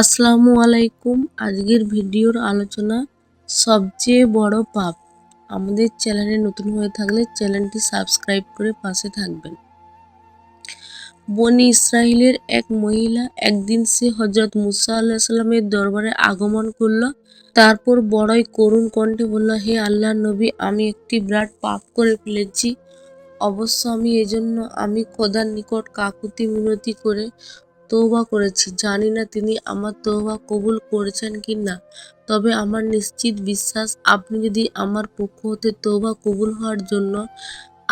আসসালামু আলাইকুম। আজকের ভিডিওর আলোচনা সবচেয়ে বড় পাপ। আমাদের চ্যানেলে নতুন হয়ে থাকলে চ্যানেলটি সাবস্ক্রাইব করে পাশে থাকবেন। বনি ইসরায়েলের এক মহিলা একদিন সে হজরত মুসা আল্লাহ সাল্লামের দরবারে আগমন করল। তারপর বড়ই করুণ কণ্ঠে বলল, হে আল্লাহ নবী, আমি একটি বিরাট পাপ করে ফেলেছি। অবশ্য আমি এজন্য আমি খোদার নিকট কাকুতি মিনতি করে তৌবা করেছি। জানি না তিনি আমার তৌবা কবুল করেছেন কি না তবে আমার নিশ্চিত বিশ্বাস, আপনি যদি আমার পক্ষ হতে তৌবা কবুল হওয়ার জন্য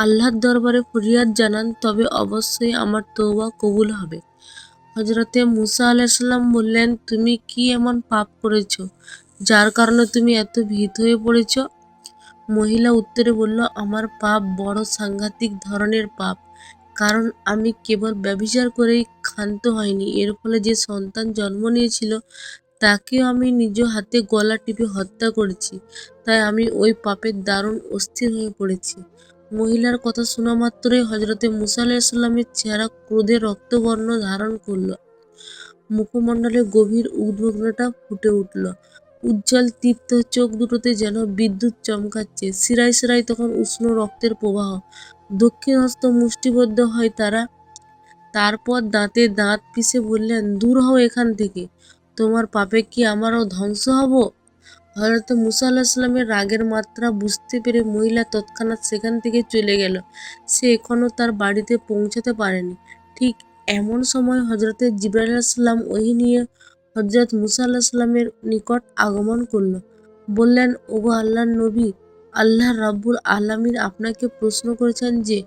আল্লাহর দরবারে ফরিয়াদ জানান, তবে অবশ্যই আমার তৌবা কবুল হবে। হজরতে মুসা আলাইসাল্লাম বললেন, তুমি কি এমন পাপ করেছ যার কারণে তুমি এত ভীত হয়ে পড়েছ? মহিলা উত্তরে বলল, আমার পাপ বড় সাংঘাতিক ধরনের পাপ। কারণ আমি কেবল ব্যভিচার করেই ক্ষান্ত হয়নি। এর ফলে যে সন্তান জন্ম নিয়েছিল, তাকেও আমি নিজ হাতে গলা টিপে হত্যা করেছি। তাই আমি ওই পাপের দারুণ অস্থির হয়ে পড়েছি। মহিলার কথা শোনা মাত্রই হজরতে মুসা আলাহিসাল্লামের চেহারা ক্রোধে রক্তবর্ণ ধারণ করল। মুখমণ্ডলে গভীর উদ্বিগ্নতা ফুটে উঠল। উজ্জ্বল তীপ্ত চোখ দুটোতে যেন বিদ্যুৎ চমকাচ্ছে। শিরায় শিরায় তখন উষ্ণ রক্তের প্রবাহ দক্ষিণ হস্ত মুষ্টিবদ্ধ হয় তারা। তারপর দাঁতে দাঁত পিষে বললেন, দূর হও এখান থেকে। তোমার পাপে কি আমারও ধ্বংস হব? হজরত মুসা রাগের মাত্রা বুঝতে পেরে মহিলা তৎক্ষণাৎ সেখান থেকে চলে গেল। সে এখনও তার বাড়িতে পৌঁছাতে পারেনি। ঠিক এমন সময় হজরতে জিব্রাইল আলাহিসাল্লাম ওহি নিয়ে হজরত মুসা আল্লাহামের নিকট আগমন করল। বললেন, ওগো আল্লাহর নবী আল্লাহ রাব্বুল আলামিন আপনাকে প্রশ্ন করেছেন যে,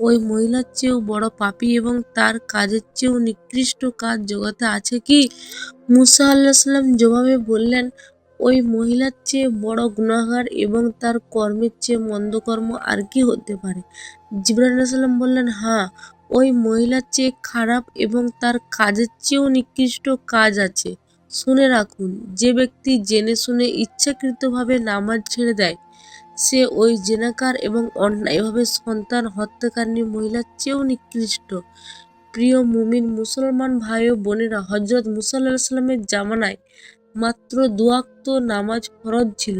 ওই মহিলার চেয়েও বড় পাপী এবং তার কাজের চেয়েও নিকৃষ্ট কাজ জগতে আছে কি? মুসা আল্লাহ সাল্লাম জবাবে বললেন, ওই মহিলার চেয়ে বড় গুণাগার এবং তার কর্মের চেয়ে মন্দ কর্ম আর কি হতে পারে? জিবরান সাল্লাম বললেন হ্যাঁ ওই মহিলার চেয়ে খারাপ এবং তার কাজের চেয়েও নিকৃষ্ট কাজ আছে। শুনে রাখুন, যে ব্যক্তি জেনে শুনে ইচ্ছাকৃতভাবে নামাজ ছেড়ে দেয় সে ওই জেনাকার এবং অন্যায়ভাবে সন্তান হত্যাকারী মহিলার চেয়েও নিকৃষ্ট। প্রিয় মুমিন মুসলমান ভাই ও বোনেরা হজরত মুসাল্লাহ সাল্লামের জামানায় মাত্র দুয়াক্ত নামাজ ফরজ ছিল।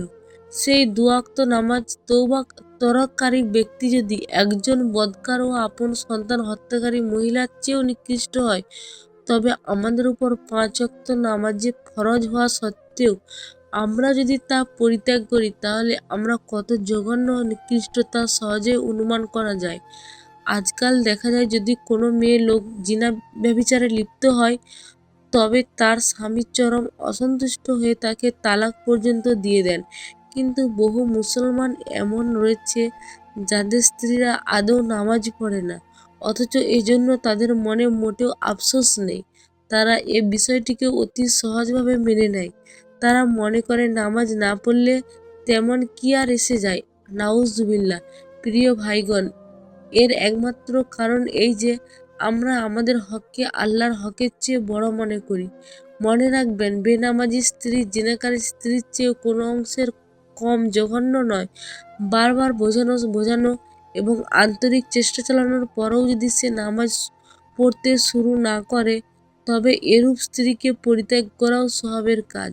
সেই দুয়াক্ত নামাজ তৌবা তরককারী ব্যক্তি যদি একজন বদকার ও আপন সন্তান হত্যাকারী মহিলার চেয়েও নিকৃষ্ট হয়, তবে আমাদের উপর পাঁচ অক্ত নামাজে ফরজ হওয়া সত্ত্বেও আমরা যদি তা পরিত্যাগ করি, তাহলে আমরা কত জঘন্য নিকৃষ্টতা সহজে অনুমান করা যায়। আজকাল দেখা যায় যদি কোনো মেয়ে লোক জিনা ব্যবিচারে লিপ্ত হয়, তবে তার স্বামীর চরম অসন্তুষ্ট হয়ে তাকে তালাক পর্যন্ত দিয়ে দেন। কিন্তু বহু মুসলমান এমন রয়েছে যাদের স্ত্রীরা আদৌ নামাজ পড়ে না, অথচ এজন্য তাদের মনে মোটেও আফসোস নেই। তারা এ বিষয়টিকে অতি সহজভাবে মেনে নেয়। তারা মনে করে নামাজ না পড়লে তেমন কি আর এসে যায়? নাউজুবিল্লা প্রিয় ভাইগণ, এর একমাত্র কারণ এই যে আমরা আমাদের হককে আল্লাহর হকের চেয়ে বড় মনে করি। মনে রাখবেন, বেনামাজি স্ত্রী, জেনাকারী স্ত্রীর চেয়ে কোনো অংশের কম জঘন্য নয়। বারবার বোঝানো বোঝানো এবং আন্তরিক চেষ্টা চালানোর পরেও যদি সে নামাজ পড়তে শুরু না করে, তবে এরূপ স্ত্রীকে পরিত্যাগ করাও স্বভাবের কাজ।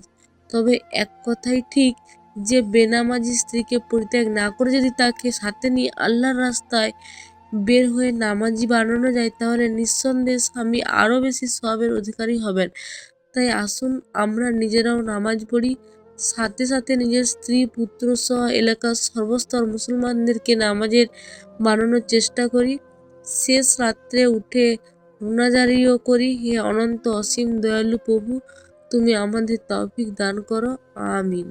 তবে এক কথাই ঠিক যে বেনামাজি স্ত্রীকে পরিত্যাগ না করে যদি তাকে সাথে নিয়ে আল্লাহর রাস্তায় বের হয়ে নামাজি বানানো যায়, তাহলে নিঃসন্দেহে স্বামী আরও বেশি সবের অধিকারী হবেন। তাই আসুন আমরা নিজেরাও নামাজ পড়ি, সাথে সাথে নিজের স্ত্রী, পুত্র সহ এলাকার সর্বস্তর মুসলমানদেরকে নামাজের বানানোর চেষ্টা করি। শেষ রাত্রে উঠে রুনাজারিও করি। হে অনন্ত অসীম দয়ালু প্রভু তুমি আমাদের তৌফিক দান করো আমিন।